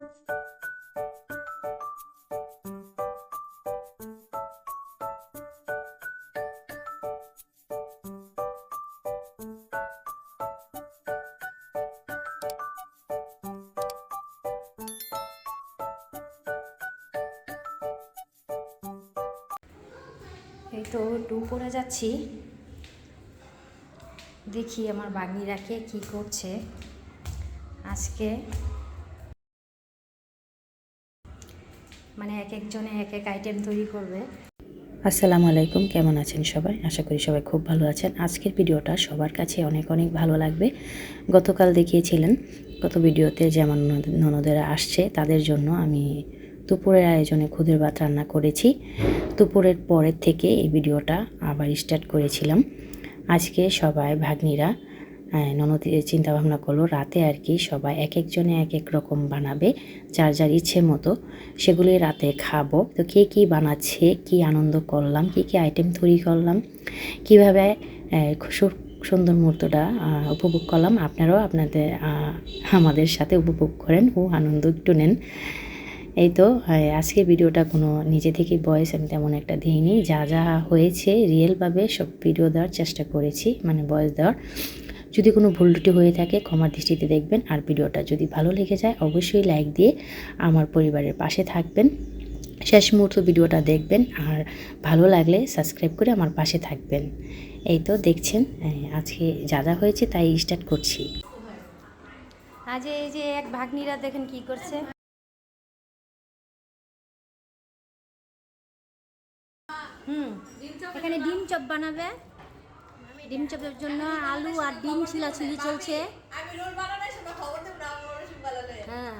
এই তো দুপুরে যাচ্ছি। দেখি আমার বাগনিরাকে কি করছে। আজকে মানে এক একজনে এক এক আইটেম তৈরি করবে। আসসালামু আলাইকুম, কেমন আছেন সবাই? আশা করি সবাই খুব ভালো আছেন। আজকের ভিডিওটা সবার কাছে অনেক অনেক ভালো লাগবে। গতকাল দেখিয়েছিলেন, গত ভিডিওতে যেমন ননদ- ননদেরা আসছে, তাদের জন্য আমি দুপুরের আয়োজনে খুদের ভাত রান্না করেছি। দুপুরের পরের থেকে এই ভিডিওটা আবার স্টার্ট করেছিলাম। আজকে সবাই ভাগ্নিরা ননদ চিন্তা ভাবনা করল রাতে আর কি সবাই এক একজনে এক এক রকম বানাবে যার যার ইচ্ছে মতো। সেগুলি রাতে খাব। তো কে কী বানাচ্ছে কি আনন্দ করলাম কি কি আইটেম তৈরি করলাম কীভাবে সুন্দর মুহূর্তটা উপভোগ করলাম আপনারাও আপনাদের আমাদের সাথে উপভোগ করেন ও আনন্দ একটু নেন। এই তো আহ, আজকের ভিডিওটা কোনো নিজে থেকে বয়স আমি তেমন একটা দিইনি। যা যা হয়েছে রিয়েলভাবে সব ভিডিও দেওয়ার চেষ্টা করেছি মানে বয়স দেওয়ার। যদি কোনো ভুল ত্রুটি হয়ে থাকে ক্ষমার দৃষ্টিতে দেখবেন। আর ভিডিওটা যদি ভালো লেগে যায়, অবশ্যই লাইক দিয়ে আমার পরিবারের পাশে থাকবেন। শেষ মুহূর্ত ভিডিওটা দেখবেন। আর ভালো লাগলে সাবস্ক্রাইব করে আমার পাশে থাকবেন। এই তো দেখছেন আজকে যা যা হয়েছে তাই স্টার্ট করছি। আজ এই যে এক ভাগ্নিরা দেখেন কি করছে। হুম, এখানে ডিম চপ বানাবে। ডিম চপের জন্য আলু আর ডিম ছিলাছিলি চলছে। হ্যাঁ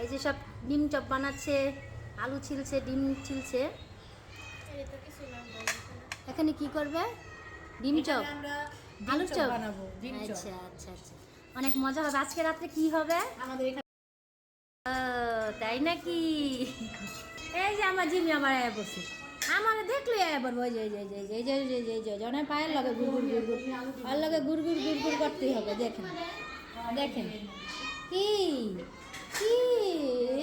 এই যে সব ডিম চপ বানাচ্ছে আলু ছিলছে ডিম ছিলছে। এখানে কি করবে? ডিম চপ? আলু চপ আচ্ছা আচ্ছা আচ্ছা। অনেক মজা হবে। আজকে রাত্রে কি হবে? ও, তাই নাকি? এই যে আমার জিমি আমার আয়া বসে। আমার দেখলে আয়া বলব ওই যে এই যে এই যে এই যে এই যে এই যে এই যে জনে পায়ের লগে গুড় গুড় গুড় গুড় আর লগে গুড় গুড় গুড় গুড় করতেই হবে দেখেন দেখেন কি কি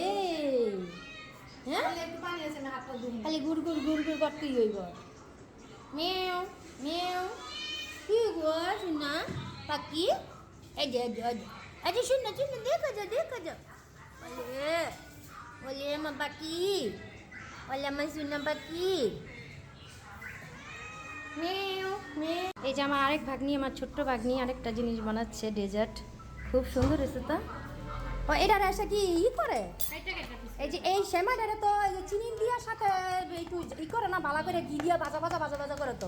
এই, হ্যাঁ খালি গুড় গুড় গুড় গুড় করতেই হইব মেও মেও কি গো শুনা পাখি এই যে এই যে, এই যে। এই যে শুন না শুন না দেখো যা দেখো যা বলে বলে আমার পাখি বলে আমার শুনা পাখি এই যে আমার আরেক ভাগ্নি আমার ছোট্ট ভাগ্নি আরেকটা জিনিস বানাচ্ছে ডেজার্ট খুব সুন্দর হয়েছে তো? ও এটা এসে কি ই করে? এই যে এই শ্যামাটারে তো এই যে চিনি দিয়ার সাথে একটু ই করে না ভালো করে ঘি দিয়া বাজা বাজা বাজা বাজা করে তো।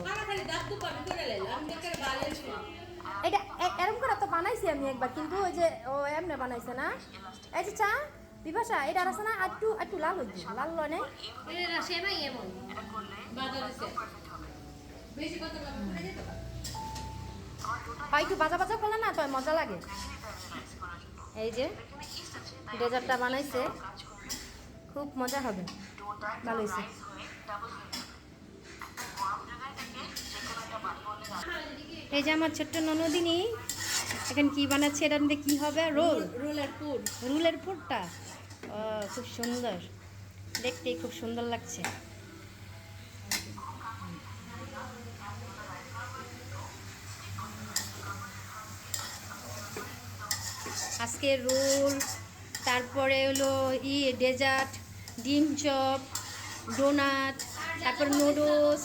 এটা এরম করে তো বানাইছি আমি একবার কিন্তু ওই যে ও এমনি বানাইছে না। এই যে চা। বিপাশা এটা আছে না একটু একটু লাল হইছে লাল লনে হয় একটু বাজা বাজা করলে না তো মজা লাগে। এই যে ডেজার্টটা বানাইছে। খুব মজা হবে। ভালো হয়েছে এই যে আমার ছোট্ট ননদিনী এখন কি বানাচ্ছে এটা কি হবে? রোল। রোলের ফুড রোলের ফুডটা ও খুব সুন্দর। দেখতেই খুব সুন্দর লাগছে। আজকে রোল, তারপরে হলো ই, ডেজার্ট, ডিম চপ, ডোনাট, তারপর নুডলস,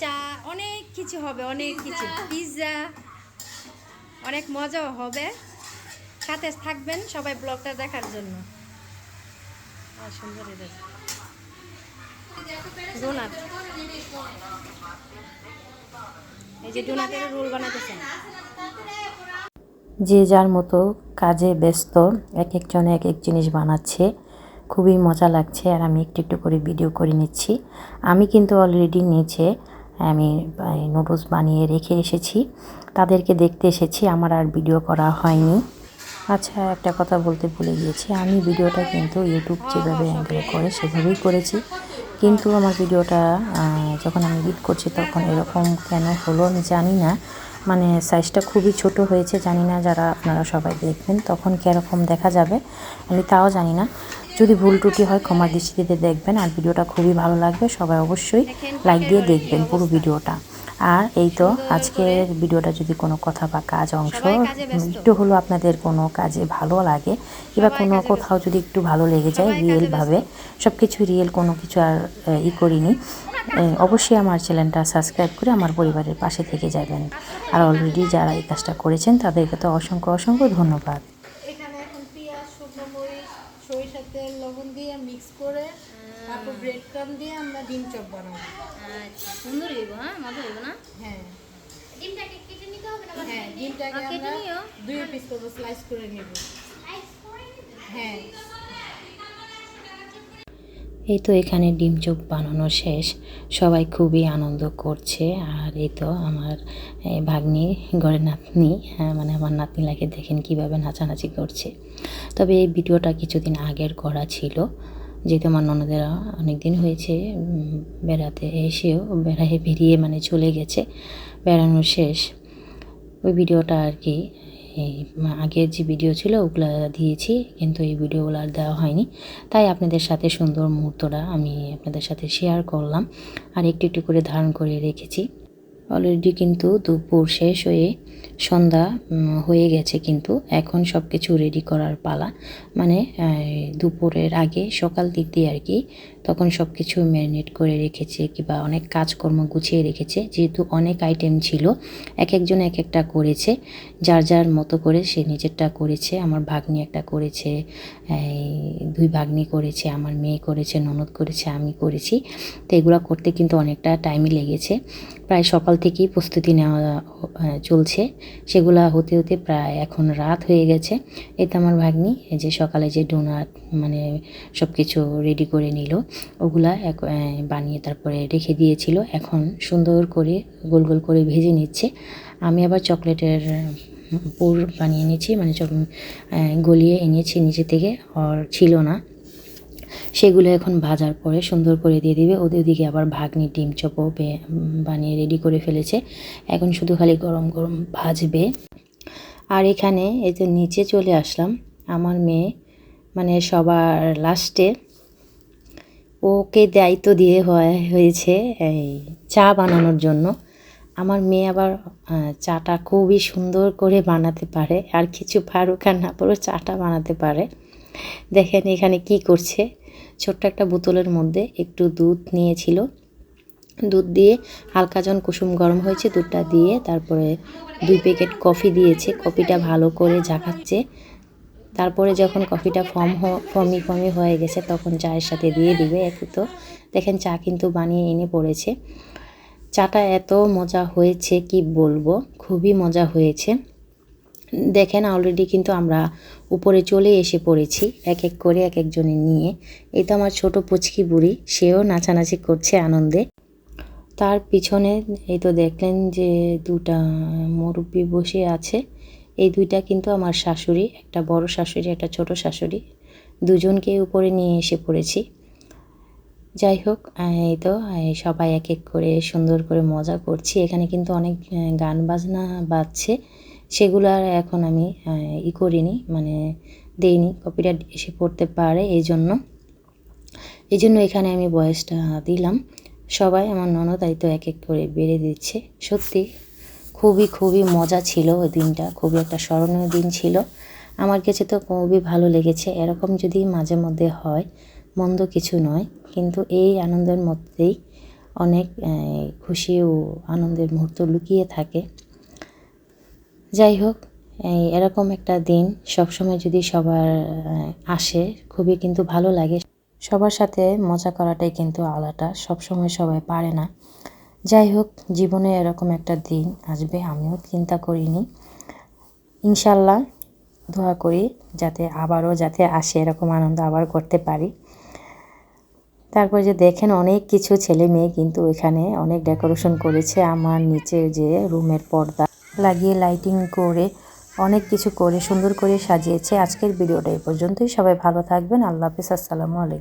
চা, অনেক কিছু হবে, অনেক কিছু। পিৎজা, অনেক মজাও হবে। সাথে থাকবেন সবাই ব্লগটা দেখার জন্য। যে যে যার মতো কাজে ব্যস্ত, এক একজন এক এক জিনিস বানাচ্ছে, খুবই মজা লাগছে আর আমি একটু একটু করে ভিডিও করে নিচ্ছি। আমি কিন্তু অলরেডি নিচে, আমি নুডলস বানিয়ে রেখে এসেছি। তাদেরকে দেখতে এসেছি, আমার আর ভিডিও করা হয়নি। আচ্ছা একটা কথা বলতে ভুলে গিয়েছি। আমি ভিডিওটা কিন্তু ইউটিউব যেভাবে অ্যাঙ্গেল করে সেভাবেই করেছি। কিন্তু আমার ভিডিওটা যখন আমি এডিট করছি তখন এরকম কেন হলো আমি জানি না। মানে সাইজটা খুবই ছোট হয়েছে জানি না যারা আপনারা সবাই দেখবেন তখন কীরকম দেখা যাবে আমি তাও জানি না। যদি ভুল ত্রুটি হয় ক্ষমা দৃষ্টিতে দেখবেন আর ভিডিওটা খুবই ভালো লাগবে সবাই অবশ্যই লাইক দিয়ে দেখবেন পুরো ভিডিওটা। আর এই তো আজকের ভিডিওটা যদি কোনো কথা বা কাজ অংশ। একটু হলো আপনাদের কোনো কাজে ভালো লাগে কিংবা কোনো কোথাও যদি একটু ভালো লেগে যায় রিয়েলভাবে সব কিছু রিয়েল কোনো কিছু আর ই করিনি। অবশ্যই আমার চ্যানেলটা সাবস্ক্রাইব করে আমার পরিবারের পাশে থেকে যাবেন। আর অলরেডি যারা এই কাজটা করেছেন তাদেরকে তো অসংখ্য অসংখ্য ধন্যবাদ। এখানে এখন পেঁয়াজ শুকনো মরিচ সরিষার তেল লবণ দিয়ে মিক্স করে তারপর ব্রেড ক্রাম দিয়ে আমরা ডিম চপ বানাবো। আচ্ছা সুন্দর হইব হ্যাঁ? মজা হইব না? হ্যাঁ। ডিমটাকে কেটে নিতে হবে না? হ্যাঁ ডিমটাকে কেটে আমরা নিও? দুই পিস করব স্লাইস করে নেব। হ্যাঁ। এই তো এখানে ডিম চোখ বানানো শেষ। সবাই খুবই আনন্দ করছে। আর এই তো আমার এই ভাগ্নি ঘরের নাতনি হ্যাঁ, মানে আমার নাতনিলাকে দেখেন কীভাবে নাচানাচি করছে। তবে এই ভিডিওটা কিছুদিন আগের করা ছিল। যেহেতু আমার ননদেরা অনেক দিন হয়েছে বেড়াতে এসেও, বেড়ায় বেরিয়ে মানে চলে গেছে বেড়ানো শেষ। ওই ভিডিওটা আর কি, এই আগের যে ভিডিও ছিল ওগুলো দিয়েছি, কিন্তু এই ভিডিওগুলো আর দেওয়া হয়নি। তাই আপনাদের সাথে সুন্দর মুহূর্তটা আমি আপনাদের সাথে শেয়ার করলাম, আর একটু একটু করে ধারণ করে রেখেছি। অলরেডি কিন্তু দুপুর শেষ হয়ে সন্ধ্যা হয়ে গেছে কিন্তু এখন সব কিছু রেডি করার পালা। মানে দুপুরের আগে সকাল দিক দিয়ে আর কি, তখন সব কিছু ম্যারিনেট করে রেখেছে কিংবা অনেক কাজকর্ম গুছিয়ে রেখেছে। যেহেতু অনেক আইটেম ছিল এক একজন এক একটা করেছে, যার যার মতো করে সে নিজেরটা করেছে, আমার ভাগ্নি একটা করেছে দুই ভাগ্নি করেছে, আমার মেয়ে করেছে, ননদ করেছে, আমি করেছি। তো এগুলো করতে কিন্তু অনেকটা টাইমই লেগেছে। প্রায় সকাল থেকেই প্রস্তুতি নেওয়া চলছে। সেগুলা হতে হতে প্রায় এখন রাত হয়ে গেছে। এতে আমার ভাগ্নি, এই যে সকালে যে ডোনাট মানে সব কিছু রেডি করে নিল, ওগুলা এক বানিয়ে তারপরে রেখে দিয়েছিল। এখন সুন্দর করে, গোল গোল করে ভেজে নিচ্ছে। আমি আবার চকলেটের পুর বানিয়ে নিয়েছি মানে গলিয়ে এনেছি নিচে থেকে, আর ছিল না। সেগুলো এখন ভাজার পরে সুন্দর করে দিয়ে দিবে। ওদের দিকে আবার ভাগ্নি ডিম চপও বানিয়ে রেডি করে ফেলেছে। এখন শুধু খালি গরম গরম ভাজবে। আর এখানে এই যে নিচে চলে আসলাম, আমার মেয়ে মানে সবার লাস্টে, ওকে দায়িত্ব দিয়ে হয়, হয়েছে এই চা বানানোর জন্য। আমার মেয়ে আবার চাটা খুবই সুন্দর করে বানাতে পারে। আর কিছু পারুক আর না পারুক চাটা বানাতে পারে। দেখেন এখানে কি করছে। ছোট্ট একটা বোতলের মধ্যে একটু দুধ নিয়েছিল। দুধ দিয়ে হালকা যখন কুসুম গরম হয়েছে, দুধটা দিয়ে তারপরে দুই প্যাকেট কফি দিয়েছে। কফিটা ভালো করে ঝাঁকাচ্ছে। তারপরে যখন কফিটা ফর্ম ফর্মি ফর্মি হয়ে গেছে, তখন চায়ের সাথে দিয়ে দিবে একটু তো দেখেন, চা কিন্তু বানিয়ে এনে পড়েছে। চাটা এত মজা হয়েছে, কি বলব? খুবই মজা হয়েছে। দেখেন অলরেডি কিন্তু আমরা উপরে চলে এসে পড়েছি, এক এক করে এক একজনে নিয়ে। এই তো আমার ছোট পুচকি বুড়ি, সেও নাচানাচি করছে আনন্দে। তার পিছনে এই তো দেখলেন যে দুটা মুরব্বি বসে আছে। এই দুইটা কিন্তু আমার শাশুড়ি, একটা বড় শাশুড়ি, একটা ছোট শাশুড়ি। দুজনকে উপরে নিয়ে এসে পড়েছি। যাই হোক, এই তো সবাই এক এক করে সুন্দর করে মজা করছি। এখানে কিন্তু অনেক গান বাজনা বাজছে। সেগুলো আর এখন আমি ই করিনি মানে দেইনি। কপিরাইট এসে পড়তে পারে এই জন্য এই জন্য এখানে আমি বয়সটা দিলাম। সবাই, আমার ননদাই তো এক এক করে বেড়ে দিচ্ছে। সত্যি, খুবই খুবই মজা ছিল ওই দিনটা। খুবই একটা স্মরণীয় দিন ছিল। আমার কাছে তো খুবই ভালো লেগেছে। এরকম যদি মাঝে মধ্যে হয়, মন্দ কিছু নয়। কিন্তু এই আনন্দের মধ্যেই অনেক খুশি ও আনন্দের মুহূর্ত লুকিয়ে থাকে। যাই হোক এরকম একটা দিন সবসময় যদি সবার আসে, খুবই কিন্তু ভালো লাগে। সবার সাথে মজা করাটাই কিন্তু আলাদা, সবসময় সবাই পারে না। যাই হোক জীবনে এরকম একটা দিন আসবে, আমিও চিন্তা করিনি। ইনশাল্লাহ দোয়া করি যাতে আবারও যাতে আসে, এরকম আনন্দ আবার করতে পারি। তারপর যে দেখেন, অনেক কিছু ছেলে মেয়ে কিন্তু এখানে অনেক ডেকোরেশন করেছে আমার নিচে যে রুমের পর্দা। লাগিয়ে লাইটিং করে অনেক কিছু করে সুন্দর করে সাজিয়েছে। আজকের ভিডিওটা এই পর্যন্তই। সবাই ভালো থাকবেন। আল্লাহ হাফিজ। আসসালামু আলাইকুম।